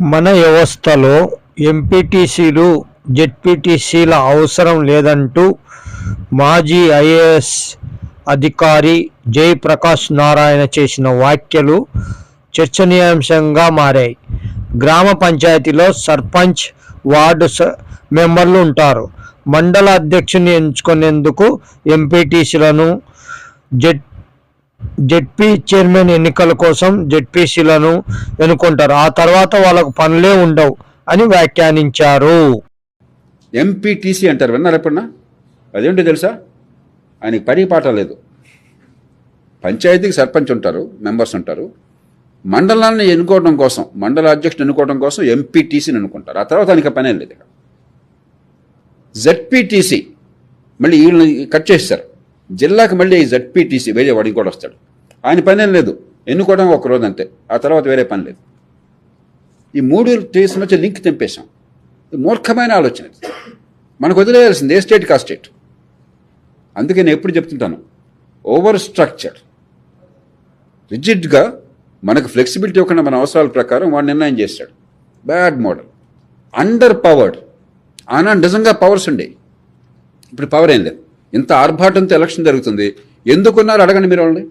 మన వ్యవస్థలో ఎంపీటీసీలు జెడ్పీటీసీల అవసరం లేదంటూ మాజీ ఐఏఎస్ అధికారి జయప్రకాష్ నారాయణ చేసిన వ్యాఖ్యలు చర్చనీయాంశంగా మారాయి. గ్రామ పంచాయతీలో సర్పంచ్ వార్డు మెంబర్లు ఉంటారు. మండల అధ్యక్షుని ఎంచుకునేందుకు ఎంపీటీసీలను జెడ్ జెడ్పీ చైర్మన్ ఎన్నికల కోసం జెడ్పీసీలను ఎన్నుకుంటారు. ఆ తర్వాత వాళ్ళకు పనులే ఉండవు అని వ్యాఖ్యానించారు. ఎంపీటీసీ అంటారు విన్నారు ఎప్పుడన్నా? అదేంటి తెలుసా? ఆయనకి పని పాట లేదు. పంచాయతీకి సర్పంచ్ ఉంటారు మెంబర్స్ ఉంటారు. మండలాన్ని ఎన్నుకోవడం కోసం మండల అధ్యక్షుడు ఎన్నుకోవడం కోసం ఎంపీటీసీని ఎన్నుకుంటారు. ఆ తర్వాత ఆయనకి పనే లేదు ఇక్కడ జెడ్పీటీసీ మళ్ళీ వీళ్ళని కట్ చేస్తారు జిల్లాకి మళ్ళీ జడ్పీటీసీ జెడ్పీటీసీ వేరే వాడికి కూడా వస్తాడు. ఆయన పనేం లేదు. ఎన్నుకోవడం ఒక రోజు అంతే. ఆ తర్వాత వేరే పని లేదు. ఈ మూడు చేసిన మధ్య లింక్ తెంపేశాం. మూర్ఖమైన ఆలోచన మనకు వదిలేయాల్సింది ఏ స్టేట్ కా స్టేట్. అందుకే నేను ఎప్పుడు చెప్తుంటాను. Over structure. రిజిడ్గా మనకు ఫ్లెక్సిబిలిటీ ఇవ్వకుండా మన అవసరాల ప్రకారం వాడు నిర్ణయం చేస్తాడు. Bad model. Under powered. ఆనా నిజంగా పవర్స్ ఉండేవి ఇప్పుడు పవర్ ఏం లేదు. ఇంత ఆర్భాటంతో ఎలక్షన్ జరుగుతుంది. ఎందుకున్నారు? అడగండి మీరు వాళ్ళని.